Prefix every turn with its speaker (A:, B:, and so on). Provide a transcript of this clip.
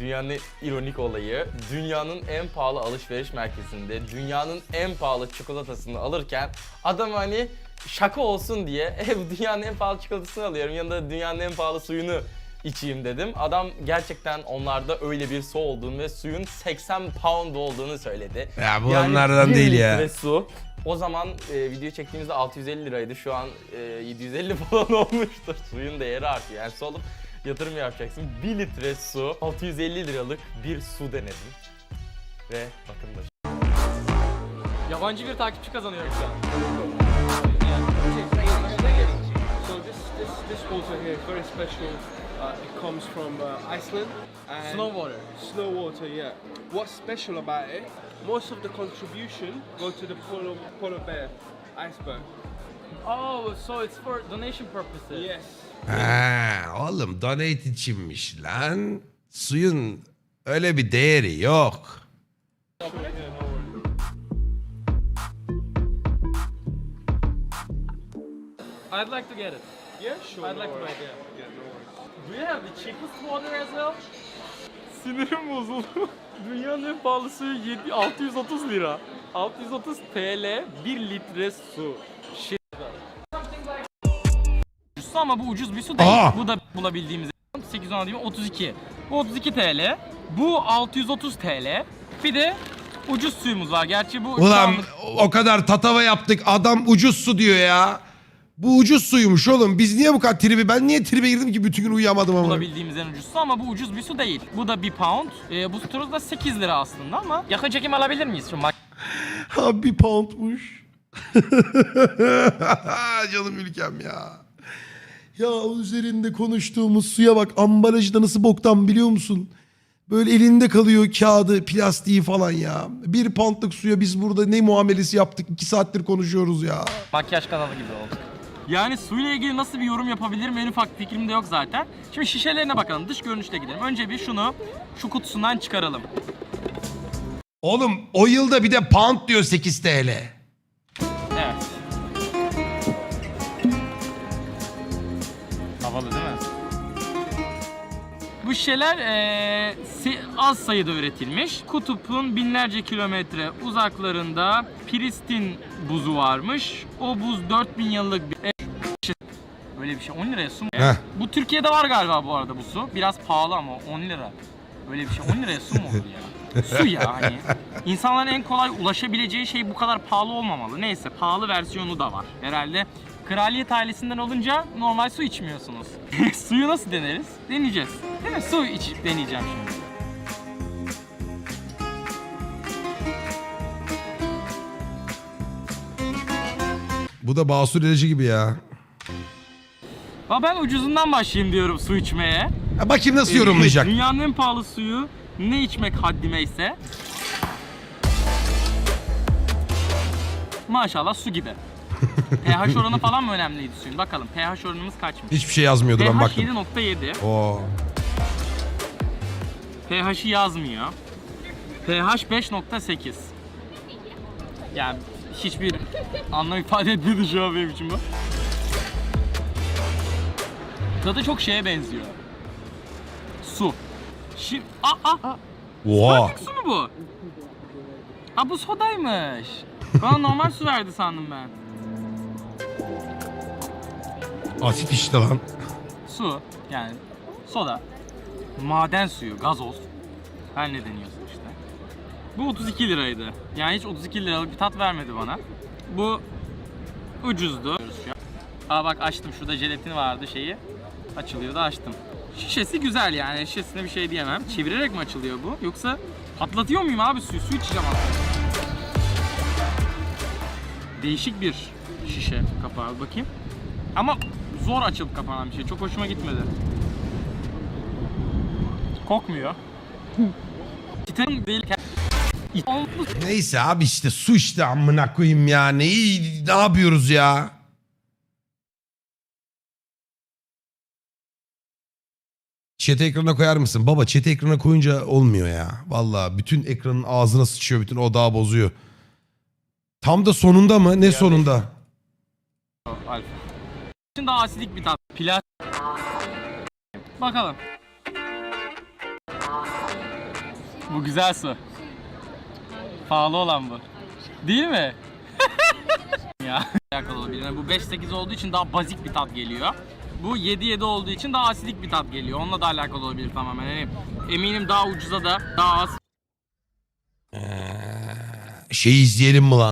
A: dünyanın ironik olayı dünyanın en pahalı alışveriş merkezinde dünyanın en pahalı çikolatasını alırken adam hani şaka olsun diye e, dünyanın en pahalı çikolatasını alıyorum yanında da dünyanın en pahalı suyunu içeyim dedim. Adam gerçekten onlarda öyle bir su olduğunu ve suyun 80 pound olduğunu söyledi.
B: Ya bu onlardan
A: bir
B: değil ya.
A: litre su. O zaman e, video çektiğimizde 650 liraydı. Şu an e, 750 falan olmuştur. Suyun değeri artıyor. Yani su alıp yatırım yapacaksın. 1 litre su 650 liralık bir su denedim. Ve bakın da. Yabancı bir takipçi kazanıyorum şu an.
C: So this this this water here is very special. Uh, it comes from uh, Iceland. And
A: Snow water.
C: Snow water, yeah. What's special about it? Most of the contribution go to the polar polar bear iceberg.
A: Oh, so it's for donation purposes.
C: Yes.
B: Ha, oğlum donate içinmiş lan. Suyun öyle bir değeri yok.
A: I'd like to get it.
C: Yeah, sure.
A: I'd
C: no
A: like to
C: worries.
A: buy it,
C: Yeah, no worries.
A: Do you have the cheapest water as well? Sinirim bozuldu. Dünyanın en pahalı suyu 7, 630 lira. 630 TL 1 litre su. Shit. Ama bu ucuz bir su değil.
B: Aa!
A: Bu da bulabildiğimiz 8 10 değil mi? 32. Bu 32 TL. Bu 630 TL. Bir de ucuz suyumuz var. Gerçi bu
B: Ulan
A: anlık-
B: o kadar tatava yaptık adam ucuz su diyor ya. Bu ucuz suymuş oğlum. Biz niye bu kadar tribi? Ben niye tribe girdim ki bütün gün uyuyamadım ama.
A: bulabildiğimiz en ucuz su ama bu ucuz bir su değil. Bu da 1 pound. Ee, bu su da 8 lira aslında ama yakın çekim alabilir miyiz? Şu
B: Ha bir poundmuş. Canım ülkem ya. Ya o üzerinde konuştuğumuz suya bak ambalajı da nasıl boktan biliyor musun? Böyle elinde kalıyor kağıdı, plastiği falan ya. Bir poundluk suya biz burada ne muamelesi yaptık? iki saattir konuşuyoruz ya.
A: makyaj kanalı gibi oldu. Yani suyla ilgili nasıl bir yorum yapabilirim en ufak fikrim de yok zaten. Şimdi şişelerine bakalım. Dış görünüşle gidelim. Önce bir şunu şu kutusundan çıkaralım.
B: Oğlum o yılda bir de pound diyor 8 TL.
A: Havalı değil mi? Bu şişeler eee, si- az sayıda üretilmiş. Kutup'un binlerce kilometre uzaklarında Pristin buzu varmış. O buz 4000 yıllık bir... E, Böyle bir şey 10 liraya su mu?
B: Heh.
A: Bu Türkiye'de var galiba bu arada bu su. Biraz pahalı ama 10 lira. Böyle bir şey 10 liraya su mu olur ya? su ya hani. İnsanların en kolay ulaşabileceği şey bu kadar pahalı olmamalı. Neyse pahalı versiyonu da var. Herhalde kraliyet ailesinden olunca normal su içmiyorsunuz. Suyu nasıl deneriz? Deneyeceğiz. Değil mi? Su içip deneyeceğim şimdi.
B: Bu da basur ilacı gibi ya.
A: Ama ben ucuzundan başlayayım diyorum su içmeye.
B: Ha, bakayım nasıl yorumlayacak.
A: Dünyanın en pahalı suyu ne içmek haddime ise Maşallah su gibi. pH oranı falan mı önemliydi suyun? Bakalım pH oranımız kaçmış?
B: Hiçbir şey yazmıyordu ben
A: pH
B: baktım.
A: 7.7.
B: Oo.
A: pH'i yazmıyor. pH 5.8. Yani hiçbir anlam ifade etmedi şu an benim için bu. Tadı çok şeye benziyor. Su. Şimdi, aa, aa,
B: Oha.
A: Sparkling su mu bu? Ha bu sodaymış. Bana normal su verdi sandım ben.
B: Asit işte lan.
A: Su yani soda. Maden suyu, gazoz. Her ne deniyorsun işte. Bu 32 liraydı. Yani hiç 32 liralık bir tat vermedi bana. Bu ucuzdu. Aa bak açtım şurada jelatin vardı şeyi. Açılıyordu açtım. Şişesi güzel yani şişesine bir şey diyemem. Çevirerek mi açılıyor bu? Yoksa patlatıyor muyum abi suyu? Su içeceğim aslında. Değişik bir şişe kapağı bakayım. Ama zor açılıp kapanan bir şey. Çok hoşuma gitmedi. Kokmuyor. Titan'ın değil.
B: Neyse abi işte su işte amına koyayım ya. Neyi ne yapıyoruz ya? Chat ekrana koyar mısın? Baba chat ekrana koyunca olmuyor ya. Vallahi bütün ekranın ağzına sıçıyor. Bütün odağı bozuyor. Tam da sonunda mı? Ne sonunda?
A: Alfa. Şimdi daha asidik bir tat. Plat. Bakalım. Bu güzel su. Pahalı olan bu. Değil mi? ya alakalı. Yani bu 5-8 olduğu için daha bazik bir tat geliyor. Bu 7-7 olduğu için daha asidik bir tat geliyor. Onunla da alakalı olabilir tamamen. Yani eminim daha ucuza da daha az
B: Şey izleyelim mi lan?